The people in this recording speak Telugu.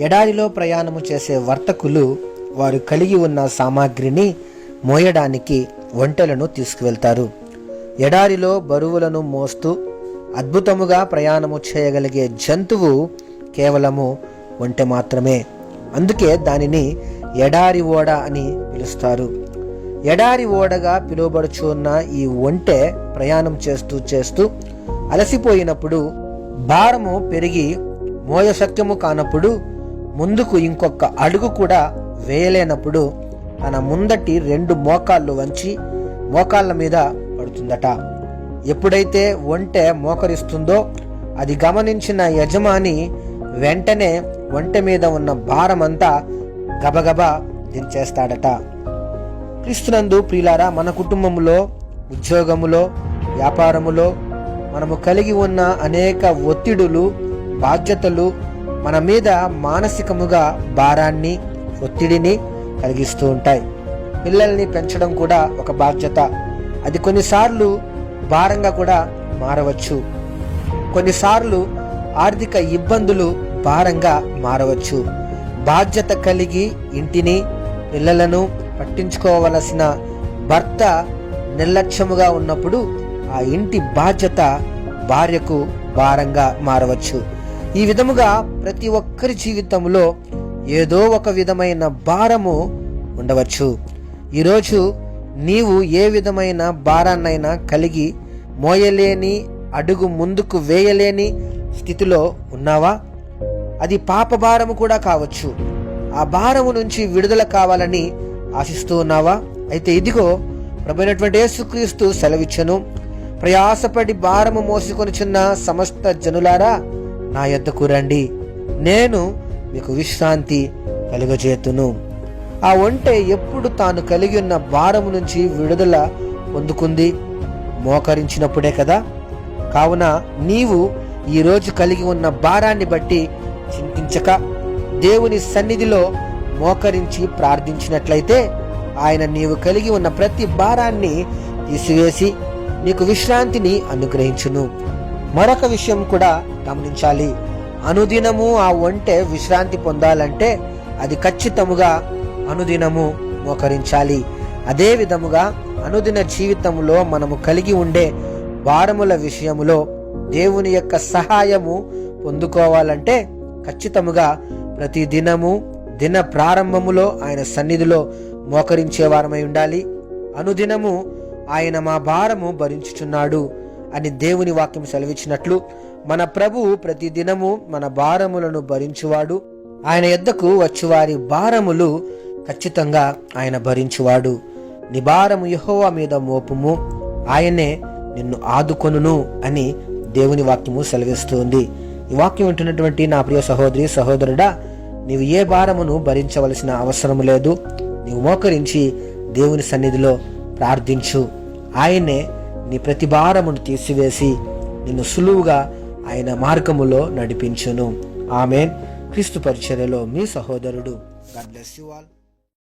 ఎడారిలో ప్రయాణము చేసే వర్తకులు వారు కలిగి ఉన్న సామాగ్రిని మోయడానికి ఒంటెలను తీసుకువెళ్తారు. ఎడారిలో బరువులను మోస్తూ అద్భుతముగా ప్రయాణము చేయగలిగే జంతువు కేవలము ఒంటె మాత్రమే. అందుకే దానిని ఎడారి ఓడ అని పిలుస్తారు. ఎడారి ఓడగా పిలువబడుచున్న ఈ ఒంటె ప్రయాణం చేస్తూ చేస్తూ అలసిపోయినప్పుడు భారము పెరిగి మోయశక్యము కానప్పుడు ముందుకు ఇంకొక అడుగు కూడా వేయలేనప్పుడు తన ముందటి రెండు మోకాళ్ళు వంచి మోకాళ్ళ మీద పడుతుందట. ఎప్పుడైతే ఒంటె మోకరిస్తుందో అది గమనించిన యజమాని వెంటనే ఒంటె మీద ఉన్న భారమంతా గబగబా దించేస్తాడట. క్రీస్తునందు ప్రియులారా మన కుటుంబములో ఉద్యోగములో వ్యాపారములో మనము కలిగి ఉన్న అనేక ఒత్తిడులు బాధ్యతలు మన మీద మానసికముగా భారాన్ని ఒత్తిడిని కలిగిస్తూ ఉంటాయి. పిల్లల్ని పెంచడం కూడా ఒక బాధ్యత. అది కొన్నిసార్లు భారంగా కూడా మారవచ్చు. కొన్నిసార్లు ఆర్థిక ఇబ్బందులు భారంగా మారవచ్చు. బాధ్యత కలిగి ఇంటిని పిల్లలను పట్టించుకోవలసిన భర్త నిర్లక్ష్యముగా ఉన్నప్పుడు ఆ ఇంటి బాధ్యత భార్యకు భారంగా మారవచ్చు. ఈ విధముగా ప్రతి ఒక్కరి జీవితంలో ఏదో ఒక విధమైన భారము ఉండవచ్చు. ఈరోజు నీవు ఏ విధమైన భారాన్నైనా కలిగి మోయలేని అడుగు ముందుకు వేయలేని స్థితిలో ఉన్నావా? అది పాప భారము కూడా కావచ్చు. ఆ భారము నుంచి విడుదల కావాలని ఆశిస్తూ ఉన్నావా? అయితే ఇదిగో ప్రభునటువంటి యేసుక్రీస్తు సెలవిచ్చను. ప్రయాసపడి భారము మోసుకొనిచున్న సమస్త జనులారా నా యొద్దకు రండి. నేను మీకు విశ్రాంతి కలుగజేతును. ఆ ఒంటె ఎప్పుడు తాను కలిగి ఉన్న భారము నుంచి విడుదల పొందుకుంది? మోకరించినప్పుడే కదా? కావున నీవు ఈరోజు కలిగి ఉన్న భారాన్ని బట్టి చింతించక దేవుని సన్నిధిలో మోకరించి ప్రార్థించినట్లయితే ఆయన నీవు కలిగి ఉన్న ప్రతి భారాన్ని తీసివేసి నీకు విశ్రాంతిని అనుగ్రహించును. మరొక విషయం కూడా గమనించాలి. అనుదినము ఆ ఒంటె విశ్రాంతి పొందాలంటే అది ఖచ్చితముగా అనుదినము మోకరించాలి. అదే విధముగా అనుదిన జీవితంలో మనము కలిగి ఉండే భారముల విషయములో దేవుని యొక్క సహాయము పొందుకోవాలంటే ఖచ్చితముగా ప్రతి దినము దిన ప్రారంభములో ఆయన సన్నిధిలో మోకరించే వారమై ఉండాలి. అనుదినము ఆయన మా భారము భరించుచున్నాడు. అని దేవుని వాక్యం సెలవిచ్చినట్లు మన ప్రభువు ప్రతి దినము మన భారములను భరించువాడు. ఆయన ఎద్దకు వచ్చువారి భారములు ఖచ్చితంగా ఆయన భరించువాడు. నీ భారము యహోవా మీద మోపుము ఆయనే నిన్ను ఆదుకొనును అని దేవుని వాక్యము సెలవిస్తుంది. ఈ వాక్యం వింటున్నటువంటి నా ప్రియ సహోదరి సహోదరుడా నీవు ఏ భారమును భరించవలసిన అవసరం లేదు. నీవు మోకరించి దేవుని సన్నిధిలో ప్రార్థించు. ఆయనే నీ ప్రతి భారమును తీసివేసి నిన్ను సులువుగా ఆయన మార్గములో నడిపించును. ఆమె క్రీస్తు పరిచర్యలో మీ సహోదరుడు. God bless you all